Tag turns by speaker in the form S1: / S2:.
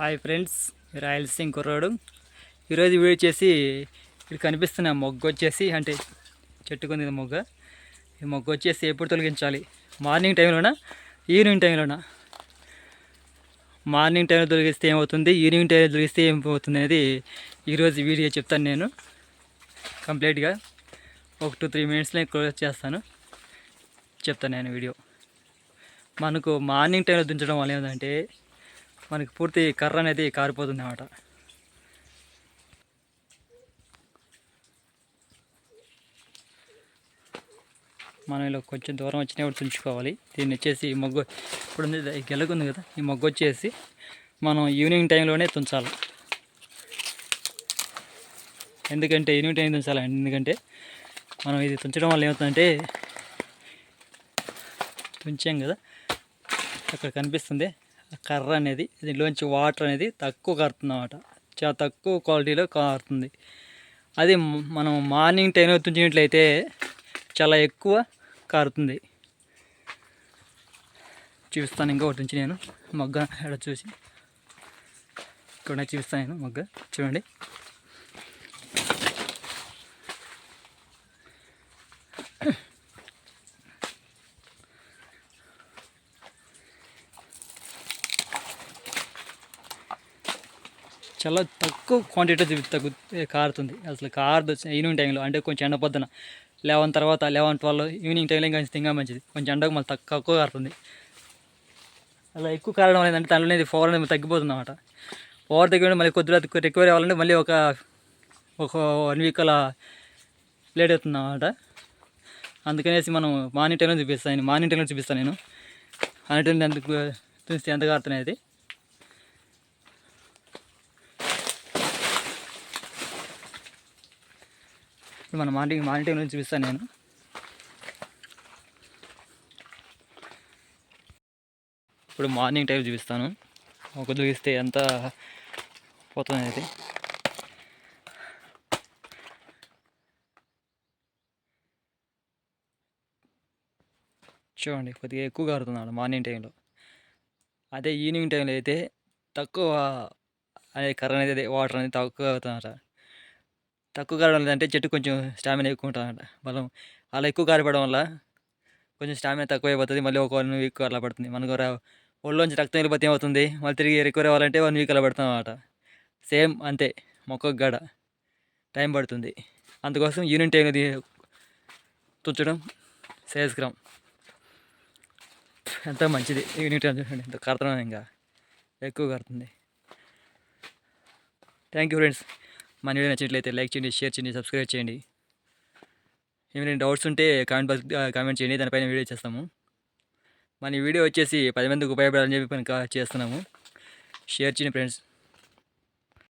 S1: Hi friends Rayalaseema కుర్రాడు. ఈరోజు video వచ్చేసి ఇక్కడ కనిపిస్తున్న మొగ్గ వచ్చేసి అంటే చెట్టుకుంది మొగ్గ. ఈ మొగ్గ వచ్చేసి ఎప్పుడు తొలగించాలి? మార్నింగ్ టైంలోనా ఈవినింగ్ టైంలోనా మార్నింగ్ టైంలో తొలగిస్తే ఏమవుతుంది? ఈవినింగ్ టైంలో తొలగిస్తే ఏమవుతుంది అనేది ఈరోజు వీడియో చెప్తాను నేను. కంప్లీట్గా ఒక టూ త్రీ మినిట్స్లో క్లోజ్ చేస్తాను. చెప్తాను నేను వీడియో. మనకు మార్నింగ్ టైంలో దించడం వల్ల ఏంటంటే మనకి పూర్తి కర్ర అనేది కారిపోతుంది అన్నమాట మనం ఇలా కొంచెం దూరం వచ్చినప్పుడు తుంచుకోవాలి. దీన్ని వచ్చేసి ఈ మొగ్గు ఇప్పుడు ఉంది గెలకు గెలకుంది కదా ఈ మొగ్గు వచ్చేసి మనం ఈవినింగ్ టైంలోనే తుంచాలి. ఎందుకంటే ఈవినింగ్ టైం తుంచాలి ఎందుకంటే మనం ఇది తుంచడం వల్ల ఏమవుతుందంటే తుంచాం కదా అక్కడ కనిపిస్తుంది. కర్ర అనేది దీంట్లోంచి వాటర్ అనేది తక్కువ కారుతుంది అన్నమాట చాలా తక్కువ క్వాలిటీలో కారుతుంది. అది మనం మార్నింగ్ టైంలో తుంచినట్లయితే చాలా ఎక్కువ కారుతుంది. చూపిస్తాను ఇంకా ఒకటి నుంచి నేను. మగ్గ ఎడ చూసి. ఇక్కడ చూపిస్తాను నేను మగ్గ. చూడండి. చాలా తక్కువ క్వాంటిటీ చూపి తగ్గు కారుతుంది. అసలు కారదు ఈవినింగ్ టైంలో అంటే కొంచెం ఎండ పొద్దున లెవెన్ తర్వాత లెవెన్ ట్వెల్వ్ ఈవినింగ్ టైంలో ఇంకా ఇంకా మంచిది. కొంచెం ఎండకు మళ్ళీ తక్కువ కారుతుంది. అలా ఎక్కువ కారడం అనేది ఏంటంటే దానిలో అనేది పవర్ అనేది తగ్గిపోతుంది అనమాట పవర్ తగ్గిపోయి మళ్ళీ కొద్దిగా రికవరీ అవ్వాలంటే మళ్ళీ ఒక ఒక వన్ వీక్ అలా లేట్ అవుతుంది అనమాట అందుకనేసి మనం మార్నింగ్ టైంలో చూపిస్తాను మార్నింగ్ టైంలో చూపిస్తాను నేను. మార్నింగ్ టైం ఎంత చూస్తే ఎంత కారుతున్నాయి ఇప్పుడు మన మార్నింగ్ మార్నింగ్ నుంచి చూపిస్తాను నేను. ఇప్పుడు మార్నింగ్ టైం చూపిస్తాను. ఒక చూపిస్తే ఎంత పోతుంది అనేది. చూడండి కొద్దిగా ఎక్కువ కారుతున్నాడు మార్నింగ్ టైంలో. అదే ఈవినింగ్ టైంలో అయితే తక్కువ అనేది కర్ర అనేది వాటర్ అనేది తక్కువ అవుతుందన్నమాట తక్కువ కారడం లేదంటే అంటే చెట్టు కొంచెం స్టామినా ఎక్కువ ఉంటుందంట బలం అలా ఎక్కువ కారిపడడం వల్ల కొంచెం స్టామినా తక్కువ అయిపోతుంది మళ్ళీ ఒక వన్ వీక్ అలా పడుతుంది. మనకు ఒళ్ళోంచి రక్తం వెళ్ళిపోతే ఏమవుతుంది? మళ్ళీ తిరిగి రికవర్ అవ్వాలంటే వన్ వీక్ అలా పడుతుంది అన్నమాట సేమ్ అంతే మొక్కకు గడ టైం పడుతుంది. అందుకోసం యూనిట్ టైంలో తుంచడం శ్రేయస్కరం ఎంత మంచిది యూనిట్ టైం చూడండి ఎంత కడుతున్నాను ఇంకా. ఎక్కువ కడుతుంది థ్యాంక్ యూ ఫ్రెండ్స్. మన వీడియో నచ్చినట్లయితే లైక్ చేయండి షేర్ చేయండి సబ్స్క్రైబ్ చేయండి. ఏమైనా డౌట్స్ ఉంటే కామెంట్ బాక్స్ కామెంట్ చేయండి దానిపైన వీడియో చేస్తాము. మన వీడియో వచ్చేసి పది మందికి ఉపయోగపడాలని చెప్పి పని కా- చేస్తున్నాము. షేర్ చేయండి ఫ్రెండ్స్